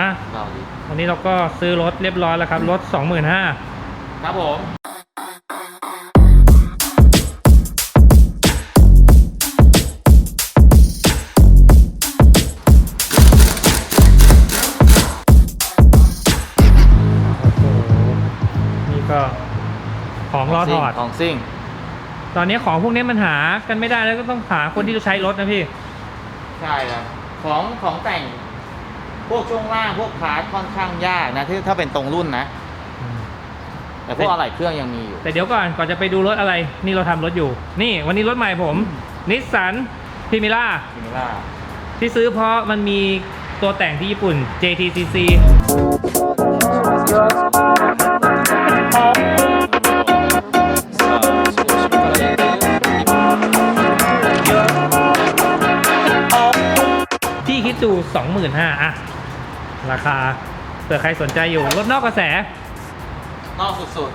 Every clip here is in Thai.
อะเราดีวันนี้เราก็ซื้อรถเรียบร้อยแล้วครับรถ 25,000ครับผม โอ้โหนี่ก็ของรอถอด ของซิ่ง ตอนนี้ของพวกนี้มันหากันไม่ได้แล้วก็ต้องหาคนที่จะใช้รถนะพี่ ใช่ครับของของแต่ง พวกช่วงล่างพวกพาร์ทค่อนข้างยากนะที่ถ้าเป็นตรงรุ่นนะ แต่พวกอะไหล่เครื่องยังมีอยู่ แต่เดี๋ยวก่อนก่อนจะไปดูรถอะไร นี่เราทำรถอยู่ นี่วันนี้รถใหม่ผมนิสสันพิมิล่า พิมิล่า ที่ซื้อเพราะมันมีตัวแต่งที่ญี่ปุ่น JTCC พี่คิดดู 25,000อะ ราคาเผื่อใครสนใจอยู่รถนอกกระแส นอกสุด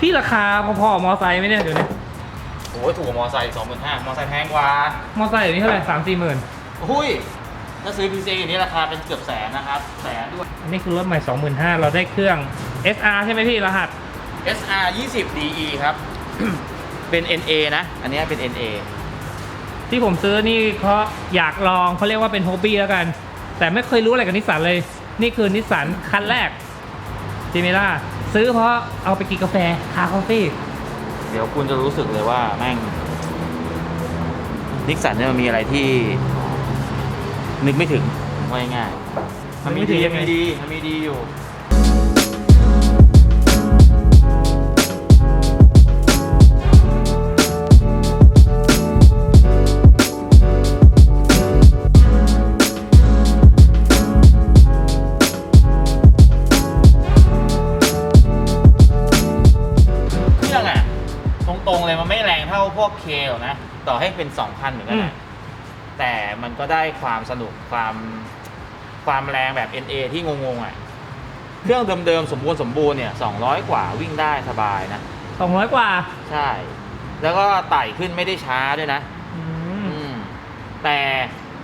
พี่ราคาพอๆกับมอไซค์ไหมเนี่ยเดี๋ยวนี้ๆโอ้ยถูกกว่ามอไซค์สองหมื่นห้ามอไซค์แพงกว่ามอไซค์เดี๋ยวนี้เท่าไหร่สามสี่หมื่นอุ้ยถ้าซื้อ PC อย่างนี้ราคาเป็นเกือบแสนนะครับ แสนด้วย อันนี้คือรถใหม่25,000เราได้เครื่อง SR ใช่ไหมพี่รหัส SR 20 DE ครับ เป็น NA นะ อันนี้เป็น NA ที่ผมซื้อนี่เพราะอยากลองเขาเรียกว่าเป็นโฮบี้แล้วกัน แต่ไม่เคยรู้อะไรกับนิสสันเลย นี่คือนิสสันคันแรกจิเมล่าซื้อเพราะเอาไปกินกาแฟคาคอฟฟี่เดี๋ยวคุณจะรู้สึกเลยว่าแม่งนิกสันเนี่ยมันมีอะไรที่ นึกไม่ถึงว่าง่ายๆมันมีดีมันมีดีมันมีดีอยู่ ต่อให้เป็น2,000เหมือนกันอืมนะแต่มันก็ได้ความสนุกความความแรงแบบ NA ที่งงๆอะเครื่องเดิมๆสมบูรณ์สมบูรณ์เนี่ย200 กว่าวิ่งได้สบายนะ200กว่าใช่ แล้วก็ไต่ขึ้นไม่ได้ช้าด้วยนะ อืม อืมแต่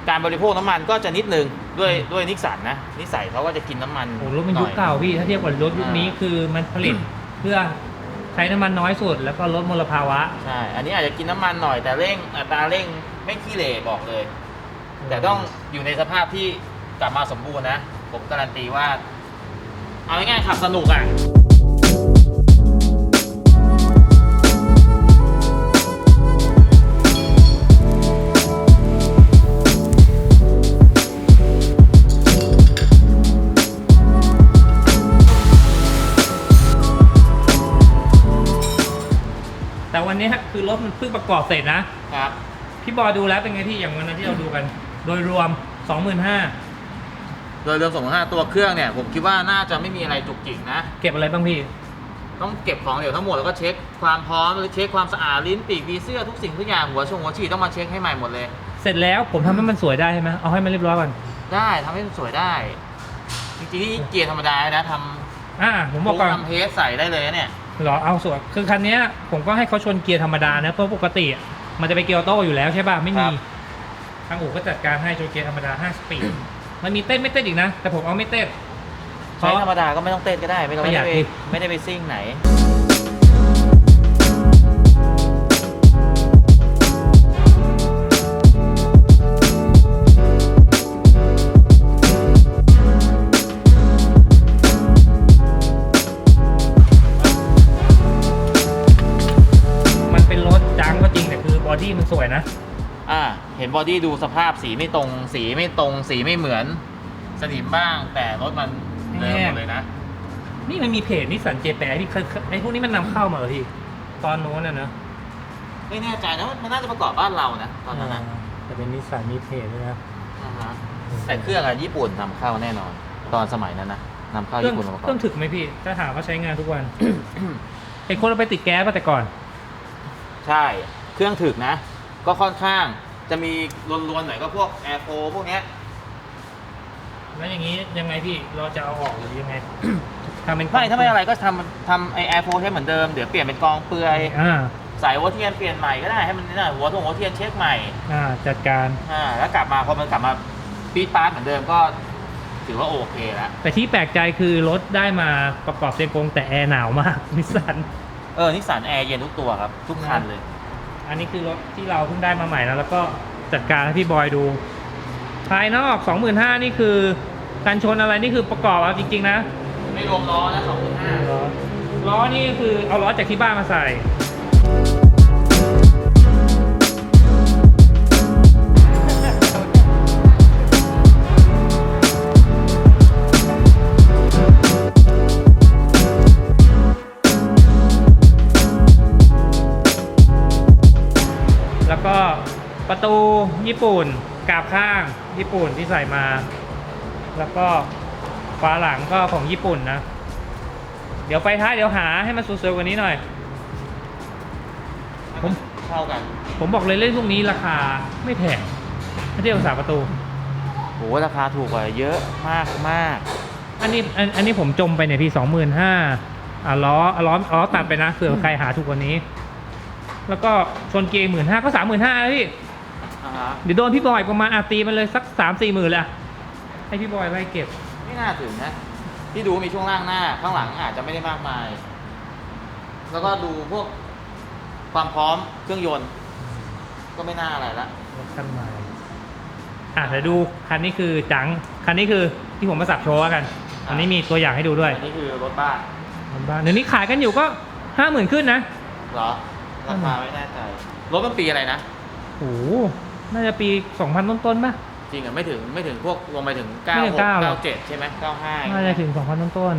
การบริโภคน้ำมันก็จะนิดนึงด้วยด้วยนิสสันนะนิสัยเขาก็จะกินน้ำมันโอ้รถมันยุคหอย เก่าพี่ ถ้าเทียบกับรถยุคนี้อ่าคือมันผลิตเพื่อใช้น้ำมันน้อยสุด แล้วก็ลดมลภาวะ ใช่ อันนี้อาจจะกินน้ำมันหน่อยแต่เร่งอัตราเร่งไม่ขี้เหร่บอกเลย แต่ต้องอยู่ในสภาพที่กลับมาสมบูรณ์นะ ผมการันตีว่า เอาง่ายๆขับสนุกอะ นนี้คือรถมันเพิ่งประกอบเสร็จนะ ครับ พี่บอยดูแล้วเป็นไงพี่อย่างวันนั้นที่เราดูกัน โดยรวม25,000โดยเรื่องสมมติว่าตัวเครื่องเนี่ย ผมคิดว่าน่าจะไม่มีอะไรจุกจิกนะ เก็บอะไรบ้างพี่ ต้องเก็บของเหลวทั้งหมดแล้วก็เช็คความพร้อมหรือเช็คความสะอาดลิ้นปีกมีเสื้อทุกสิ่งทุกอย่างหัวชงหัวฉีดต้องมาเช็คให้ใหม่หมดเลย เสร็จแล้วผมทำให้มันสวยได้ใช่ไหมเอาให้มันเรียบร้อยก่อนได้ทำให้มันสวยได้ จริงๆนี่เกียร์ธรรมดานะทำอ่าผมบอกก่อน ทำเทสใส่ได้เลยนะเนี่ยเหรอเอาสวยคือคันเนี้ยผมก็ให้เขาชนเกียร์ธรรมดานะเพราะปกติอะมันจะไปเกียร์ออโต้อยู่แล้วใช่ป่ะไม่มีครับทางอู่ก็จัดการให้ชนเกียร์ธรรมดา5สปีดมันมีเต้นไม่เต้นอีกนะ แต่ผมเอาไม่เต้นเพใช้ราะธรรมดาก็ไม่ต้องเต้นก็ได้ ไม่ต้องประหยัไม่ดได้ไปดิไม่ได้ไปซิ่งไหนมัน นบอดี้ดูสภาพสีไม่ตรง สีไม่ตรง สีไม่เหมือน สนิมบ้าง แต่รถมันเดิมหมดเลยนะ นี่มันมีเพจนิสสันเจแปพี่เคยไอ้พวกนี้มันนำเข้ามาเหรอพี่ ตอนโน้นน่ะเนอะไม่แน่ใจนะว่ามันน่าจะประกอบบ้านเรานะตอนนั้นนะแต่เป็นนิสสันมีเพจด้วยนะอ่าฮะแต่เครื่องอะญี่ปุ่นนำเข้าแน่นอน ตอนสมัยนั้นนะนำเข้าเครื่องญี่ปุ่นมาประกเคอบรื่องถึกไหมพี่ถ้าถามว่าใช้งานทุกวันเห็นคนเอาไปติดแก๊สมาแต่ก่อน ใช่ เครื่องถึกนะ ก็ค่อนข้าง จะมีรวนๆหน่อยก็พวกแอร์โฟพวกเนี้ย แล้วอย่างนี้ยังไงพี่เราจะเอาออกหรือยังไง ทำเป็นไม่ถ้าไม่อะไรก็ทำทำไอแอร์โฟใช้เหมือนเดิม เดี๋ยวเปลี่ยนเป็นกองเปลือยอ่าใส่หัวเทียนเปลี่ยนใหม่ก็ได้ให้มันนี่นะหัวตรงหัวเทียนเช็คใหม่อ่าจัดการ อ่าแล้วกลับมาพอมันกลับมาปีดปาร์ตเหมือนเดิมก็ ถือว่าโอเคแล้วแต่ที่แปลกใจคือรถได้มาประกอบเซกงแต่แอร์หนาวมากนิสสันเออนิสสันแอร์เย็นทุกตัวครับ ทุกคันเลย อันนี้คือรถที่เราเพิ่งได้มาใหม่นะแล้วก็จัดการให้พี่บอยดู ภายนอก 25,000นี่คือการชนอะไรนี่คือประกอบเอาจริง ๆ นะ ไม่รวมล้อนะสองพันห้าล้อล้อนี่คือเอาล้อจากที่บ้านมาใส่ ญี่ปุ่นกาบข้างญี่ปุ่นที่ใส่มา แล้วก็ฝาหลังก็ของญี่ปุ่นนะ เดี๋ยวไปท้ายเดี๋ยวหาให้มันสวยๆกว่านี้หน่อย ผม เท่ากันผมบอกเลยเล่นพวกนี้ราคาไม่แพงถ้าเทียบกับสามประตู โหราคาถูกกว่าเยอะมากมากอันนี้อันอันนี้ผมจมไปเนี่ยพี่สองหมื่นห้าอะล้ออะล้อล้อตัดไปนะเผื่อใครหาถูกกว่านี้ แล้วก็ชนเกย์หมื่นห้าก็สามหมื่นห้าพี่ อ่าฮะเดี๋ยวโดนพี่บอยประมาณอาตีมันเลยสักสามสี่หมื่นเลยอะให้พี่บอยไล่เก็บ ไม่น่าถึงนะที่ดูมีช่วงล่างหน้า ข้างหลังอาจจะไม่ได้มากมาย แล้วก็ดูพวกความพร้อมเครื่องยนต์ ก็ไม่น่าอะไรละรถคันใหม่อะเดี๋ยวดูคันนี้คือจัง คันนี้คือที่ผมมาสับโชว์แล้วกัน อันนี้มีตัวอย่างให้ดูด้วยอันนี้คือรถบ้านบ้านเดี๋ยวนี้ขายกันอยู่ก็ห้าหมื่นขึ้นนะ เหรอราคาไม่แน่ใจรถมันปีอะไรนะ โอ้โห น่าจะปีสองพันต้นๆป่ะ จริงอะไม่ถึงไม่ถึงพวกลงไปถึงไม่ถึง96เก้าหรอก97ใช่ไหม95น่าจะถึงสองพันต้น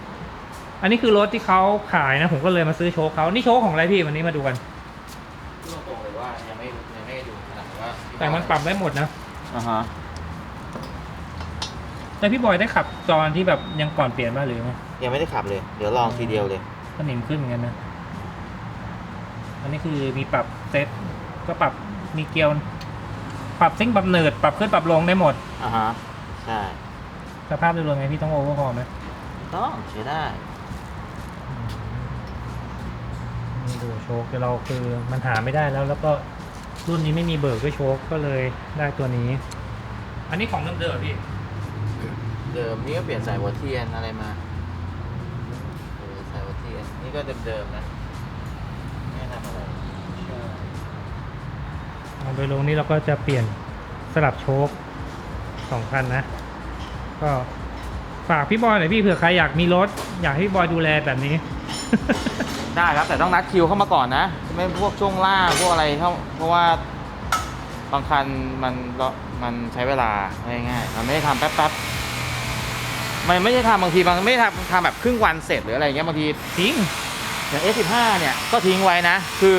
ๆอันนี้คือรถที่เขาขายนะ ผมก็เลยมาซื้อโชว์เขานี่โชว์ของอะไรพี่วันนี้มาดูกัน พูดตรงๆเลยว่ายังไม่ยังไม่ได้ดูขนาดว่าแต่มันปรับได้หมดนะ อ่าฮะแต่พี่บอยได้ขับตอนที่แบบยังก่อนเปลี่ยนบ้างหรือไงยังไม่ได้ขับเลย เดี๋ยวลองทีเดียวเลยก็หนิมขึ้นเหมือนกันนะ อันนี้คือมีปรับเซตก็ปรับ มีเกียร์ปรับซิ่งปรับเนิร์ดปรับขึ้นปรับลงได้หมด อ่าฮะ ใช่สภาพโดยรวมไงพี่ต้องโอเวอร์คอร์ไหมต้องใช้ได้นี่ดูโชคเดี๋ยวเราคือมันหาไม่ได้แล้ว แล้วก็รุ่นนี้ไม่มีเบิร์กด้วยโชคก็เลยได้ตัวนี้ อันนี้ของเดิมๆพี่ เดิมนี่ก็เปลี่ยนสายหัวเทียนอะไรมาเออสายหัวเทียนนี่ก็เดิมๆนะ ไม่ทำอะไร โดยรวมนี้เราก็จะเปลี่ยนสลับโชคสองคันนะ ก็ฝากพี่บอยหน่อยพี่เผื่อใครอยากมีรถ อยากให้พี่บอยดูแลแบบนี้ ได้ครับแต่ต้องนัดคิวเข้ามาก่อนนะไม่พวกช่วงล่างพวกอะไรเข้าเพราะว่าบางคันมันมันใช้เวลาง่ายๆมันไม่ได้ทำแป๊บๆมันไม่ได้ทำบางทีบางไม่ได้ทำทำแบบครึ่งวันเสร็จหรืออะไรเงี้ยบางทีจริงอย่าง S15 เนี่ยก็ทิ้งไว้นะ คือ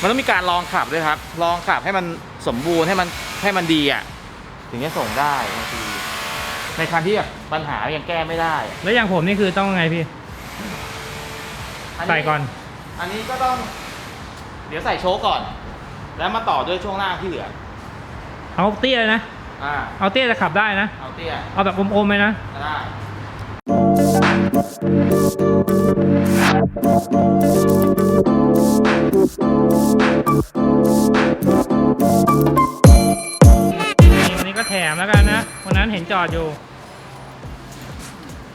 มันต้องมีการลองขับด้วยครับ ลองขับให้มันสมบูรณ์ให้มันให้มันดีอะ ถึงจะส่งได้บางทีในคันที่แบบปัญหายังแก้ไม่ได้อะแล้วอย่างผมนี่คือต้องไงพี่ ใส่ก่อน อันนี้ก็ต้อง เดี๋ยวใส่โชว์ก่อน แล้วมาต่อด้วยช่วงล่างที่เหลือ เอาเตี้ยนะ อ่า เอาเตี้ยจะขับได้นะ เอาเตี้ยเอาแบบอมๆเลยนะก็ได้นี่ วันนี้ก็แถมแล้วกันนะ วันนั้นเห็นจอดอยู่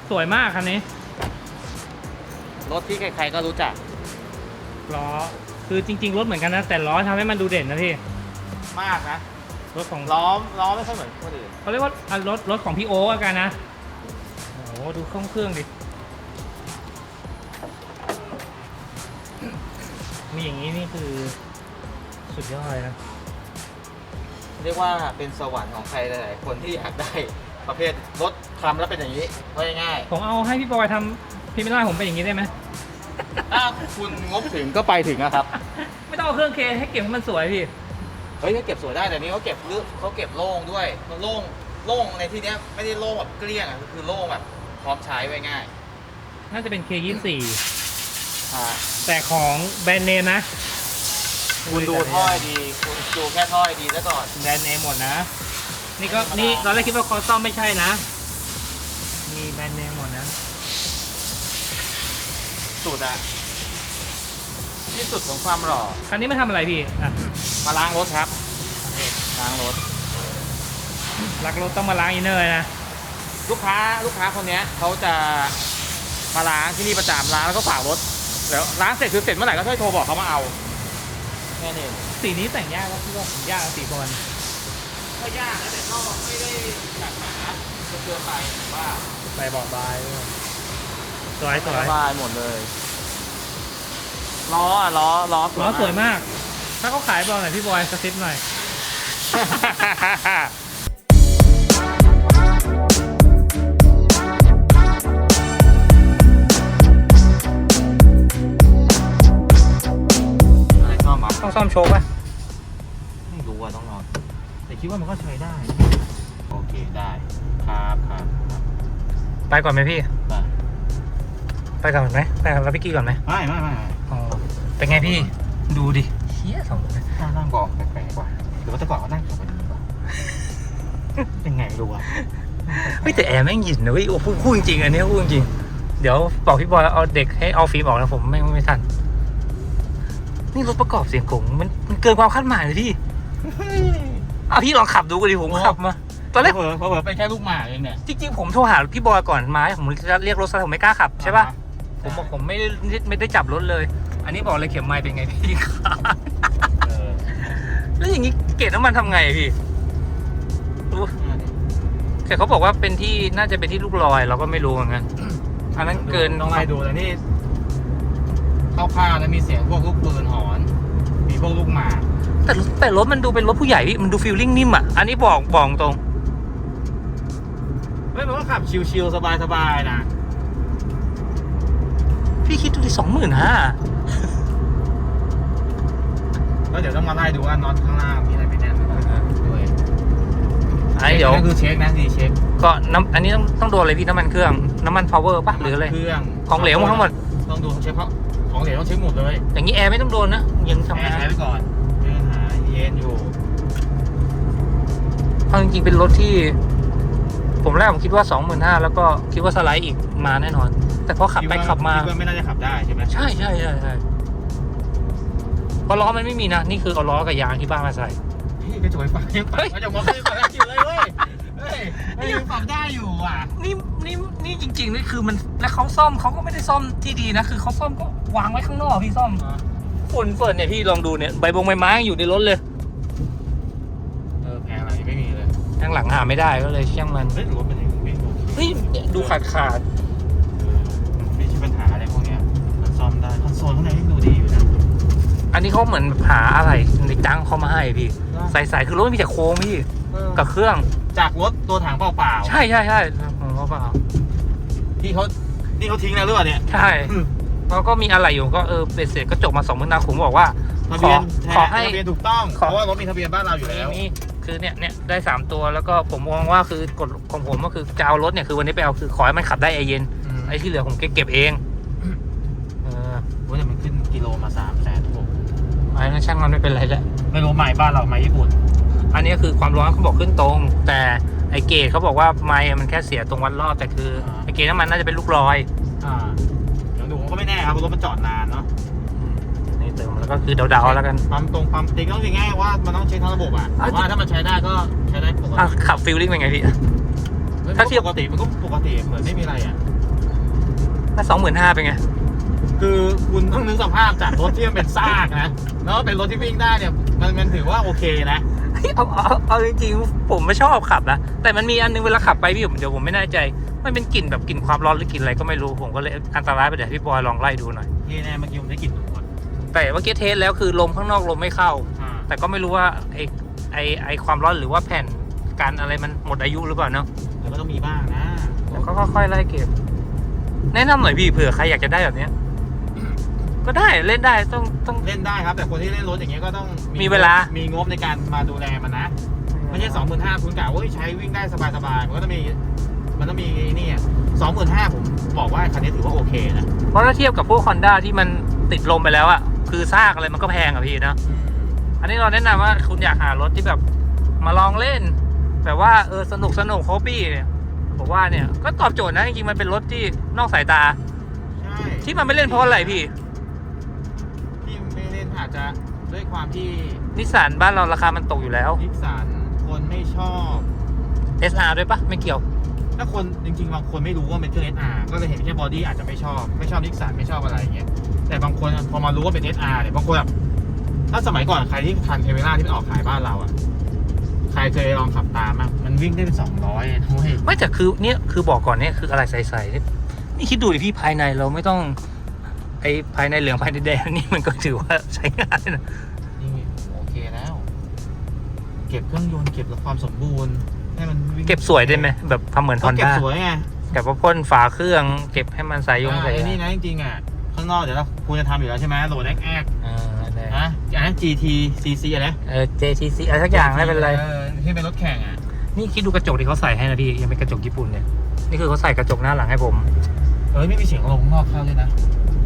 สวยมากคันนี้ รถที่ใครๆก็รู้จัก ล้อ คือจริง ๆ รถเหมือนกันนะ แต่ล้อทำให้มันดูเด่นนะพี่ มากนะ รถของล้อล้อไม่ค่อยเหมือนคนอื่นเขาเรียกว่าอะรถรถของพี่โอ๊คแล้วกันนะ โอ้โหดูเครื่องเครื่องดิ อย่างนี้นี่คือสุดยอดเลยนะ เรียกว่าเป็นสวรรค์ของใครหลายๆ คนที่อยากได้ประเภทรถทำแล้วเป็นอย่างนี้ว่าง่ายผมเอาให้พี่บอยทำพี่ไม่ได้ผมเป็นอย่างนี้ได้ไหมๆถ้าคุณงบถึงก็ไปถึงนะครับ ไม่ต้องเอาเครื่องเคให้เก็บให้มันสวยพี่ เฮ้ยเขาเก็บสวยได้แต่นี้เขาเก็บลึกเขาเก็บโล่งด้วยมันโล่งโล่งในที่เนี้ยไม่ได้โล่งแบบเกลี้ยงอะคือโล่งแบบพร้อมใช้ไว้ง่าย น่าจะเป็น K24 อ่าแต่ของแบรนด์เนมนะคุณดูท่อให้ดี คุณดูแค่ท่อให้ดีซะก่อน แบรนด์เนมหมดนะ นี่ก็ธรรมดานี่นี่ตอนแรกคิดว่าคอสตอมไม่ใช่นะ มีแบรนด์เนมหมดนะ สุดอะที่สุดของความหล่อ คันนี้มาทำอะไรพี่อะมาล้างรถครับ ล้างรถ รักรถต้องมาล้างอินเนอร์นะ ลูกค้าลูกค้าคนเนี้ยเขาจะมาล้างที่นี่ประจำล้างแล้วก็ฝากรถ แล้วล้างเสร็จคือเสร็จเมื่อไหร่ก็ช่วยโทรบอกเขามาเอาแค่นี้เองสีนี้แต่งยากแล้วพี่ว่าผมยากสีบอลก็ยากนะแต่ก็ไม่ได้หนักหนาจนเกินไปผมว่าใบบอกบายสวยสสวยบายหมดเลยล้ออะล้อล้อล้อสวยมาก ถ้าเขาขายบอลหน่อยพี่บอยกระซิบหน่อย ซ่อมอะต้องซ่อมโชว์ป่ะ ไม่รู้อะต้องรอแต่คิดว่ามันก็ใช้ได้ โอเคได้ครับครับครับไปก่อนไหมพี่ไปไปก่อนไหมไปกับพี่กี้ก่อนไหมไม่ไม่ไม่ไม่อ๋อเป็นไงพี่ดูดิเฮียสองคนนั่งนั่งเบาะแปลกๆกว่าหรือว่าแต่ก่อนเขานั่งขับแบบนี้กว่ายังไงไม่รู้อะเฮ้ยแต่แอร์แม่งหยินนะเว้ยโอ้พูดพูดจริงๆอันนี้พูดจริงเดี๋ยวบอกพี่บอยเอาเด็กให้เอาฟิล์มออกนะผมไม่ไม่ทัน นี่รถประกอบเสียงกงมันมันเกินความคาดหมายเลยพี่เอาพี่ลองขับดูกันดิผมขับมา ตอนแรกเผลอเผลอเป็นแค่ลูกหมากเองเนี่ย จริงๆผมโทรหาพี่บอยก่อนมาผมจะเรียกรถซะผมไม่กล้าขับใช่ป่ะ ผมบอกผมไม่ได้ไม่ได้จับรถเลย อันนี้บอกเลยเข็มไม้เป็นไงพี่เออแล้วอย่างนี้เกตน้ำมันทำไงอะพี่รู้แต่เขาบอกว่าเป็นที่น่าจะเป็นที่ลูกลอยเราก็ไม่รู้เหมือนกันอันนั้นเกินต้องไล่ดูแต่นี่ คร่าวๆแล้วมีเสียงพวกลูกปืนหอน มีพวกลูกหมากแต่แต่รถมันดูเป็นรถผู้ใหญ่พี่มันดูฟีลลิ่งนิ่มอะ อันนี้บอกบอกตรง เฮ้ยมันก็ขับชิวๆสบายๆนะ พี่คิดดูดิสองหมื่นห้าแล้วเดี๋ยวต้องมาไล่ดูว่าน็อตข้างล่างมีอะไรไม่แน่นหรือเปล่าด้วยไอ้เดี๋ยวนั่นคือเช็คนะนี่เช็ค ก็น้ำอันนี้ต้องต้องโดนอะไรพี่น้ำมันเครื่อง น้ำมันพาวเวอร์ป่ะหรืออะไรเครื่องของเหลวทั้งหมด ต้องดูเช็คเพราะ ของเหลวต้องเช็คหมดเลยอย่างนี้แอร์ไม่ต้องโดนนะยังทำแอร์งานใช้ไปก่อนไม่มีปัญหาเย็นอยู่เอาจริงๆเป็นรถที่ ผมแรกผมคิดว่าสองหมื่นห้าแล้วก็คิดว่าสไลด์อีกมาแน่นอน แต่พอขับไปคิดว่ขับมา คิดว่าไม่น่าจะขับได้ใช่ไหมใช่ใช่ใช่ใช่เพราะล้อมันไม่มีนะ นี่คือเอาล้อกับยางที่บ้านมาใส่ พี่กระจกไฟยังปรับกระจกมองไม่ได้ปรับได้อยู่เลยเว้ยเฮ้ยเฮ้ยยังปรับได้อยู่อะนี่นี่นี่จริงๆนี่คือมันแล้วเขาซ่อมเขาก็ไม่ได้ซ่อมที่ดีนะ คือเขาซ่อมก็ วางไว้ข้างนอกพี่ซ่อมฝุ่นเฟิร์นเนี่ยพี่ลองดูเนี่ยใบบงใบไม้ยังอยู่ในรถเลยเออแพงอะไรไม่มีเลยทางหลังหาไม่ได้ก็เลยช่างมันเฮ้ยหรือว่าเป็นอย่างนี้เฮ้ยเนี่ยดูขาดขาดเออไม่ใช่ปัญหาอะไรพวกเนี้ยมันซ่อมได้คอนโซลข้างในยังดูดีอยู่นะอันนี้เขาเหมือนหาอะไรในจังเขามาให้พี่ ใส่ๆคือรถมันมีแต่โค้งพี่เออกับเครื่อง จากรถตัวถังเปล่าใช่ใช่ใช่ผมว่าเปล่าๆที่เขาที่เขาทิ้งแล้วหรือเปล่าเนี่ย ใช่ แล้วก็มีอะไรอยู่ก็เออเป็นเศษก็จบมาสองหมื่นนาผมบอกว่า ทะขเบีอยนแท้ขอให้ทะเบียนถูกต้อง ขอ เพราะว่ารถมีทะเบียนบ้านเราอยู่แล้วมีคือเนี่ยเนี่ยได้สามตัวแล้วก็ผมมองว่าคือกฎของผมก็คือจะเอารถเนี่ยคือวันนี้ไปเอาคือขอให้มันขับได้แอร์เย็นอืมไอ้ที่เหลือผมเก็บเก็บเองเออโอ้ยแต่มันขึ้นกิโลมาสามแสนหกไอ้นั่นช่างมันไม่เป็นไรแล้ว ไม่รู้ใหม่บ้านเราใหม่ญี่ปุ่น อันนี้คือความร้อนเขาบอกขึ้นตรง แต่ไอเกจเขาบอกว่าไม้มันแค่เสียตรงวัดรอบแต่คือไอเกจน้ำมันน่าจะเป็นลูกรอย อ่า เดี๋ยวดูก็ไม่แน่ครับรถมันจอดนานเนาะนี่เติมแล้วก็คือเดาๆแล้วกันปั๊มตรงปั๊มติ๊กต้องอย่างง่ายว่ามันต้องเช็คทั้งระบบอะแต่ว่าถ้ามันใช้ได้ก็ใช้ได้ปกติอะขับฟิลลิ่งเป็นไงพี่ ถ้าถ้าเทีเทียยบบปกติมันก็ปกติเหมือนไม่มีอะไรอะถ้าสองหมื่นห้าเป็นไง คือคุณต้องนึกสภาพจากรถที่มันเป็นซากนะ แล้วเป็นรถที่วิ่งได้เนี่ย มันมันถือว่าโอเคนะ เฮ้ยเอาเอาเอาจริงๆผมไม่ชอบขับนะแต่มันมีอันนึงเวลาขับไปพี่ผมเดี๋ยวผมไม่แน่ใจ มันเป็นกลิ่นแบบกลิ่นความร้อนหรือกลิ่นอะไรก็ไม่รู้ผมก็เลยอันตรายไปเดี๋ยวพี่บอยลองไล่ดูหน่อยเย่แน่เมื่อกี้ผมได้กลิ่นหนูอะแต่เมื่อกี้เทสแล้วคือลมข้างนอกลมไม่เข้าอ่าแต่ก็ไม่รู้ว่าไอไอไอความร้อนหรือว่าแผ่นการอะไรมันหมดอายุหรือเปล่าเนาะแต่ก็ต้องมีบ้างนะแต่ก็ค่อยๆไล่เก็บ แนะนำหน่อยพี่เผื่อใครอยากจะได้แบบเนี้ย ก็ได้เล่นได้ต้องต้อง เล่นได้ครับ แต่คนที่เล่นรถอย่างเงี้ยก็ต้องมีเวลา มีงบในการมาดูแลมันนะไม่ใช่สองหมื่นห้าคุณกะว่าใช้วิ่งได้สบายๆมันก็ต้องมีมันต้องมีนี่สองหมื่นห้าผมบอกว่าคันนี้ถือว่าโอเคนะเพราะถ้าเทียบกับพวกคอนด้าที่มันติดลมไปแล้วอะคือซากอะไรมันก็แพงอะพี่เนาะอันนี้เราแนะนำว่าคุณอยากหารถที่แบบมาลองเล่น แบบว่าเออสนุกสนุกโฮบี้เนี่ยผมว่าเนี่ยก็ตอบโจทย์นะจริงๆมันเป็นรถที่นอกสายตาใช่ที่มันไม่เล่นเพราะอะไรพี่ที่ไม่เล่น อาจจะด้วยความที่นิสสันบ้านเราราคามันตกอยู่แล้ว นิสสันคนไม่ชอบ SR ด้วยปะไม่เกี่ยว ถ้าคนจริงๆบางคนไม่รู้ว่าเป็นเครื่อง SR ก็เลยเห็นแค่บอดี้อาจจะไม่ชอบ ไม่ชอบนิสสันไม่ชอบอะไรอย่างเงี้ยแต่บางคนพอมารู้ว่าเป็น SR เนี่ยบางคนแบบถ้าสมัยก่อนใครที่ทันเทเวล่าที่มันออกขายบ้านเราอะใครเคยลองขับตามมั้งมันวิ่งได้เป็นสองร้อยนะเว้ยไม่แต่คือเนี่ยคือบอกก่อนเนี่ยคืออะไรใสๆนี่นี่คิดดูดิพี่ภายในเราไม่ต้อง ไอภายในเหลืองภายในแดงนี่มันก็ถือว่าใช้งานนะนี่โอเคแล้ว เก็บเครื่องยนต์เก็บความสมบูรณ์ให้มันวิ่งเก็บสวยได้ไหมแบบทำเหมือนทต้อองนเก็บด้าสวยไงแบบว่าพ่นฝาเครื่อง เก็บให้มันใสยงอ่าใสไอ้นี่นะจริงๆอะข้างนอกเดี๋ยวเราควรจะทำอยู่แล้วใช่ไหมโหลดแอคแอคอ่าได้นะอันนั้น GT CC อะไรเออ JTC อะไรสักอย่างไม่เป็นไร ออที่เป็นรถแข่งอะนี่คิดดูกระจกที่เขาใส่ให้นะพี่ยังเป็นกระจกญี่ปุ่นเนี่ยนี่คือเขาใส่กระจกหน้าหลังให้ผม เอ้ยไม่มีเสียงลมข้างนอกเข้าด้วยนะ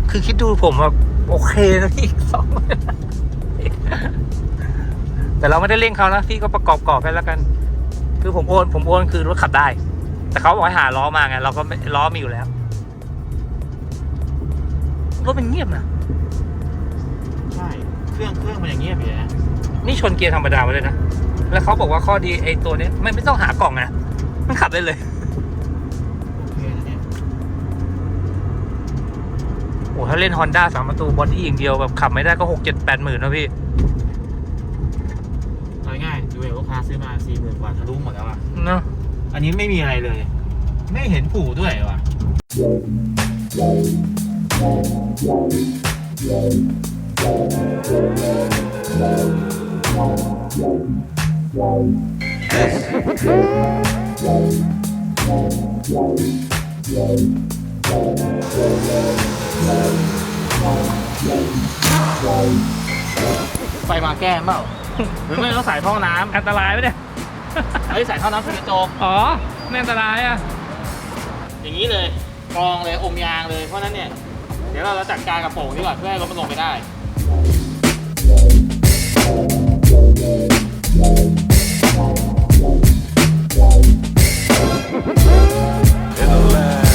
คือคิดดูผมแบบโอเคนะพี่สองแต่เราไม่ได้เร่งเขานะพี่ก็ประกอบกรอบกันแล้วกัน คือผมโอนผมโอนคือรถขับได้ แต่เขาบอกให้หาล้อมาไงเราก็ไม่ล้อมีอยู่แล้วรถมันเงียบนะใช่เครื่องเครื่องมันอย่างเงียบอยู่นะนี่ชนเกียร์ธรรมดาไปเลยนะแล้วเขาบอกว่าข้อดีไอ้ตัวเนี้ยไม่ไม่ต้องหากล่องนะมันขับได้เลย โอ้ถ้าเล่น Honda สามประตูบอดี้อย่างเดียวแบบขับไม่ได้ก็หกเจ็ดแปดหมื่นนะพี่เอาง่ายๆดูเอลลูกค้าซื้อมาสี่หมื่นกว่าทะลุหมดแล้วอะ เนาะอันนี้ไม่มีอะไรเลย ไม่เห็นผูด้วยว่ะ ไฟมาแก้มเปล่าหรือไม่เก็สายท่อน้ำอันตรายไหมเนี่ย ไอ้ยส่ยท่อน้ำคือโจกอ๋อแม่อันตรายอะ อย่างนี้เลยกรองเลยอมยางเลยเพราะนั้นเนี่ย เดี๋ยวเราจะจัดการกับโป่งนี่ก่อนเพื่อให้รถมันลงไปได้ in the land.